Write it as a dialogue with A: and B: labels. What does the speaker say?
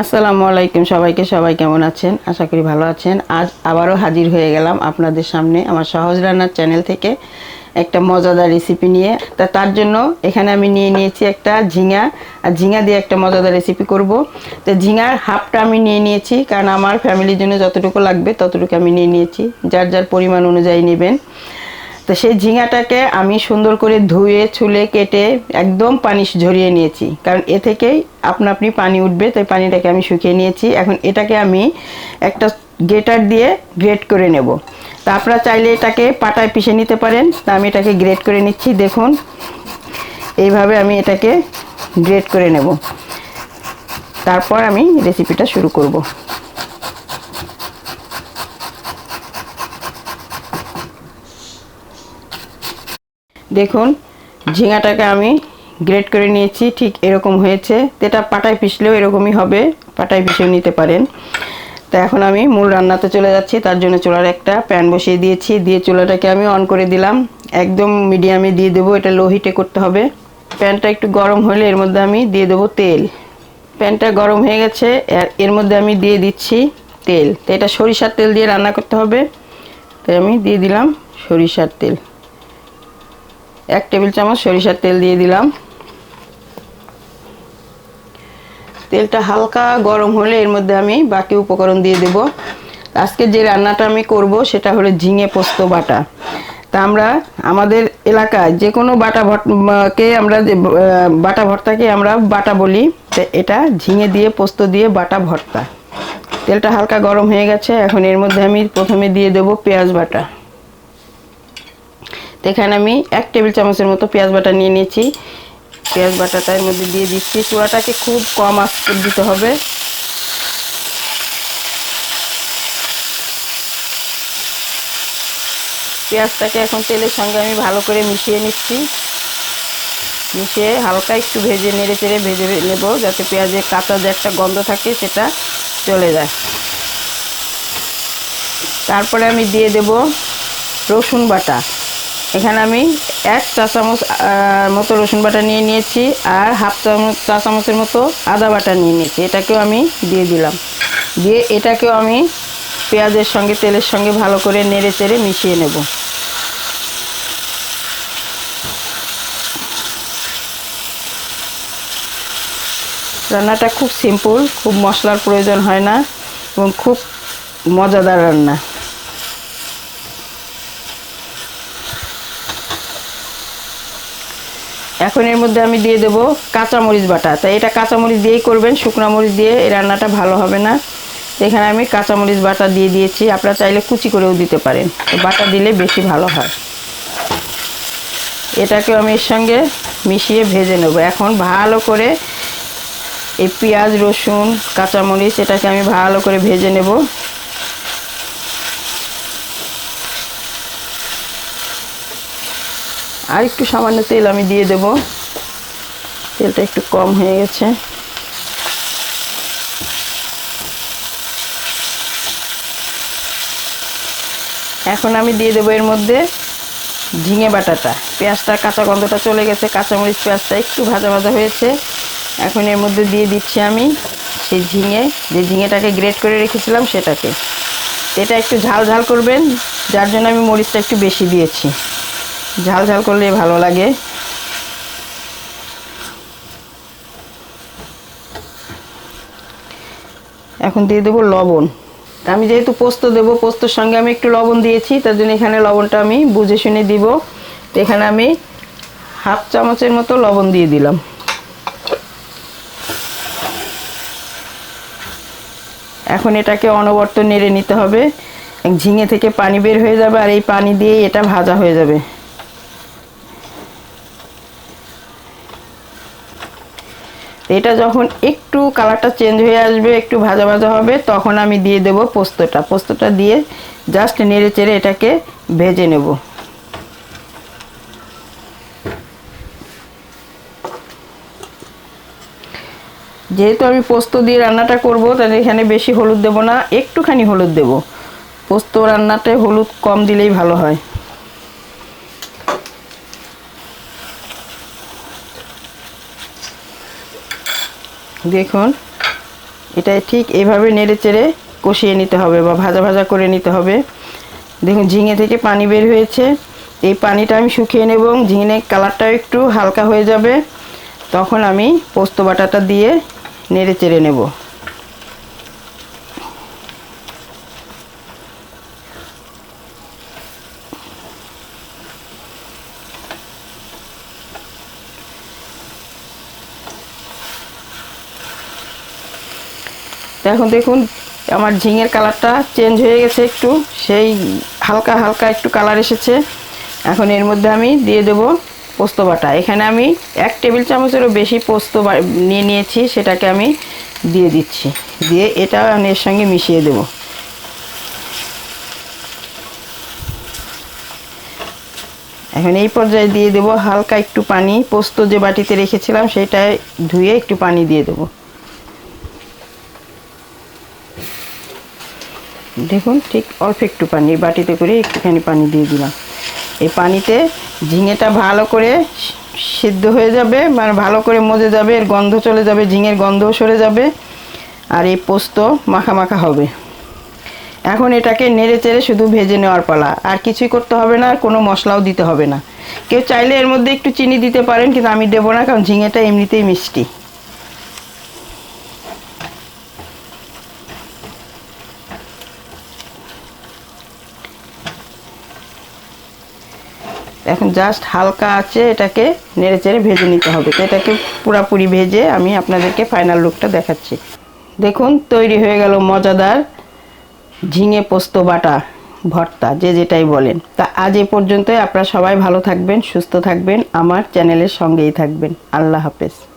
A: আসসালামু আলাইকুম সবাইকে, সবাই কেমন আছেন? আশা করি ভালো আছেন। আজ আবারও হাজির হয়ে গেলাম আপনাদের সামনে আমার সহজ রান্নার চ্যানেল থেকে একটা মজাদার রেসিপি নিয়ে। তা তার জন্য এখানে আমি নিয়ে নিয়েছি একটা ঝিঙা, আর ঝিঙা দিয়ে একটা মজাদার রেসিপি করব। তো ঝিঙার হাফটা আমি নিয়ে নিয়েছি, কারণ আমার ফ্যামিলির জন্য যতটুকু লাগবে ততটুকু আমি নিয়ে নিয়েছি। যার যার পরিমাণ অনুযায়ী নেবেন। তো সেই ঝিঙাটাকে আমি সুন্দর করে ধুয়ে, ছুলে, কেটে একদম পানি ঝরিয়ে নিয়েছি। কারণ এ থেকেই আপনা আপনি পানি উঠবে, তাই পানিটাকে আমি শুকিয়ে নিয়েছি। এখন এটাকে আমি একটা গ্রেটার দিয়ে গ্রেট করে নেব। তা আপনারা চাইলে এটাকে পাটায় পিষে নিতে পারেন। তা আমি এটাকে গ্রেট করে নিচ্ছি, দেখুন। এইভাবে আমি এটাকে গ্রেট করে নেব। তারপর আমি রেসিপিটা শুরু করব। দেখুন, ঝিঙাটাকে আমি গ্রেট করে নিয়েছি, ঠিক এরকম হয়েছে। এটা পাটায় পিষলেও এরকমই হবে, পাটায় পিষেও নিতে পারেন। তো এখন আমি মূল রান্নাতে চলে যাচ্ছি, তার জন্য চুলার একটা প্যান বসিয়ে দিয়েছি। দিয়ে চুলাটাকে আমি অন করে দিলাম। একদম মিডিয়ামে দিয়ে দেবো, এটা লো হিটে করতে হবে। প্যানটা একটু গরম হলে এর মধ্যে আমি দিয়ে দেবো তেল। প্যানটা গরম হয়ে গেছে এর মধ্যে আমি দিয়ে দিচ্ছি তেল। তো এটা সরিষার তেল দিয়ে রান্না করতে হবে। তাই আমি দিয়ে দিলাম সরিষার তেল। এক টেবিল চামচ সরিষার তেল দিয়ে দিলাম। তেলটা হালকা গরম হলে এর মধ্যে আমি বাকি উপকরণ দিয়ে দেব। আজকে যে রান্নাটা আমি করব সেটা হলো ঝিঙে পোস্ত বাটা। তা আমরা আমাদের এলাকায় যে কোনো বাটা ভর্তাকে আমরা যে বাটা ভর্তাকে আমরা বাটা বলি এটা ঝিঙে দিয়ে, পোস্ত দিয়ে বাটা ভর্তা। তেলটা হালকা গরম হয়ে গেছে, এখন এর মধ্যে আমি প্রথমে দিয়ে দেব পেঁয়াজ বাটা। এখানে আমি এক টেবিল চামচের মতো পেঁয়াজ বাটা নিয়ে নিয়েছি। পেঁয়াজ বাটাটা এর মধ্যে দিয়ে দিচ্ছি। চুলাটাকে খুব কম আঁচ দিতে হবে। পেঁয়াজটাকে এখন তেলের সঙ্গে আমি ভালো করে মিশিয়ে নিচ্ছি। মিশিয়ে হালকা একটু ভেজে নেড়ে চেড়ে ভেজে নেব যাতে পেঁয়াজের কাঁচা যে একটা গন্ধ থাকে সেটা চলে যায়। তারপরে আমি দিয়ে দেব রসুন বাটা। এখানে আমি এক চা চামচ মতো রসুন বাটা নিয়ে নিয়েছি আর হাফ চামচ, চা চামচের মতো আদা বাটা নিয়ে নিয়েছি। এটাকেও আমি দিয়ে দিলাম। দিয়ে এটাকেও আমি পেঁয়াজের সঙ্গে, তেলের সঙ্গে ভালো করে নেড়ে চেড়ে মিশিয়ে নেব। রান্নাটা খুব সিম্পল, খুব মশলার প্রয়োজন হয় না এবং খুব মজাদার রান্না। এখন এর মধ্যে আমি দিয়ে দেব কাঁচামরিচ বাটা। তাই এটা কাঁচামরিচ দিয়েই করবেন, শুকনো মরিচ দিয়ে, এই রান্নাটা ভালো হবে না। এখানে আমি কাঁচামরিচ বাটা দিয়ে দিয়েছি, আপনারা চাইলে কুচি করেও দিতে পারেন। তো বাটা দিলে বেশি ভালো হয়। এটাকেও আমি এর সঙ্গে মিশিয়ে ভেজে নেব। এখন ভালো করে এই পেঁয়াজ, রসুন, কাঁচামরিচ, এটাকে আমি ভালো করে ভেজে নেব। আর একটু সামান্য তেল আমি দিয়ে দেব। তেলটা একটু কম হয়ে গেছে। এখন আমি দিয়ে দেবো এর মধ্যে ঝিঙে বাটাটা। পেঁয়াজটা কাঁচা গন্ধটা চলে গেছে, কাঁচামরিচ পেঁয়াজটা একটু ভাজা ভাজা হয়েছে। এখন এর মধ্যে দিয়ে দিচ্ছি আমি সেই ঝিঙে। যে ঝিঙেটাকে গ্রেট করে রেখেছিলাম সেটাকে। এটা একটু ঝাল ঝাল করবেন, যার জন্য আমি মরিচটা একটু বেশি দিয়েছি। ঝাল ঝাল করলে ভালো লাগে। এখন দিয়ে দেবো লবণ। আমি যেহেতু পোস্ত দেবো, পোস্তর সঙ্গে আমি একটু লবণ দিয়েছি, তার জন্য এখানে লবণটা আমি বুঝে শুনে দিব। তো এখানে আমি হাফ চামচের মতো লবণ দিয়ে দিলাম। এখন এটাকে অনবর্ত নেড়ে নিতে হবে। ঝিঙে থেকে পানি বের হয়ে যাবে আর এই পানি দিয়েই এটা ভাজা হয়ে যাবে। এটা যখন একটু কালারটা চেঞ্জ হয়ে আসবে, একটু ভাজা ভাজা হবে, তখন আমি দিয়ে দেব পোস্তটা। পোস্তটা দিয়ে জাস্ট নেড়ে চেড়ে এটাকে ভেজে নেব। যেহেতু আমি পোস্ত দিয়ে রান্নাটা করব, তাহলে এখানে বেশি হলুদ দেব না, একটুখানি হলুদ দেব। পোস্ত রান্নাতে হলুদ কম দিলেই ভালো হয়। দেখুন, এটা ঠিক এভাবে নেড়ে চেড়ে কষিয়ে নিতে হবে বা ভাজা ভাজা করে নিতে হবে। দেখুন, ঝিঙে থেকে পানি বের হয়েছে। এই পানিটা আমি শুকিয়ে নেব এবং ঝিঙে কালারটাও একটু হালকা হয়ে যাবে। তখন আমি পোস্ত বাটাটা দিয়ে নেড়ে চেড়ে নেব। এখন দেখুন, আমার ঝিঙের কালারটা চেঞ্জ হয়ে গেছে একটু। সেই হালকা হালকা একটু কালার এসেছে। এখন এর মধ্যে আমি দিয়ে দেব পোস্ত বাটা। এখানে আমি এক টেবিল চামচেরও বেশি পোস্ত নিয়ে নিয়েছি, সেটাকে আমি দিয়ে দিচ্ছি। দিয়ে এটা আমি এর সঙ্গে মিশিয়ে দেব। এখন এই পর্যায়ে দিয়ে দেব হালকা একটু পানি। পোস্ত যে বাটিতে রেখেছিলাম, সেটায় ধুয়ে একটু পানি দিয়ে দেবো। দেখুন, ঠিক অল্প একটু পানি বাটিতে করে একটুখানি পানি দিয়ে দিলাম। এই পানিতে ঝিঙেটা ভালো করে সিদ্ধ হয়ে যাবে মানে ভালো করে মজে যাবে, এর গন্ধ চলে যাবে, ঝিঙের গন্ধও সরে যাবে, আর এই পোস্ত মাখা মাখা হবে। এখন এটাকে নেড়ে চেড়ে শুধু ভেজে নেওয়ার পালা। আর কিছুই করতে হবে না আর কোনো মশলাও দিতে হবে না। কেউ চাইলে এর মধ্যে একটু চিনি দিতে পারেন, কিন্তু আমি দেবো না, কারণ ঝিঙেটা এমনিতেই মিষ্টি। এখন জাস্ট হালকা আছে এটাকে নেড়ে চেড়ে ভেজে নিতে হবে। তো এটাকে পুরাপুরি ভেজে আমি আপনাদেরকে ফাইনাল লুকটা দেখাচ্ছি। দেখুন, তৈরি হয়ে গেল মজাদার ঝিঙে পোস্ত বাটা ভর্তা, যে যেটাই বলেন। তা আজ এ পর্যন্তই, আপনারা সবাই ভালো থাকবেন, সুস্থ থাকবেন, আমার চ্যানেলের সঙ্গেই থাকবেন। আল্লাহ হাফেজ।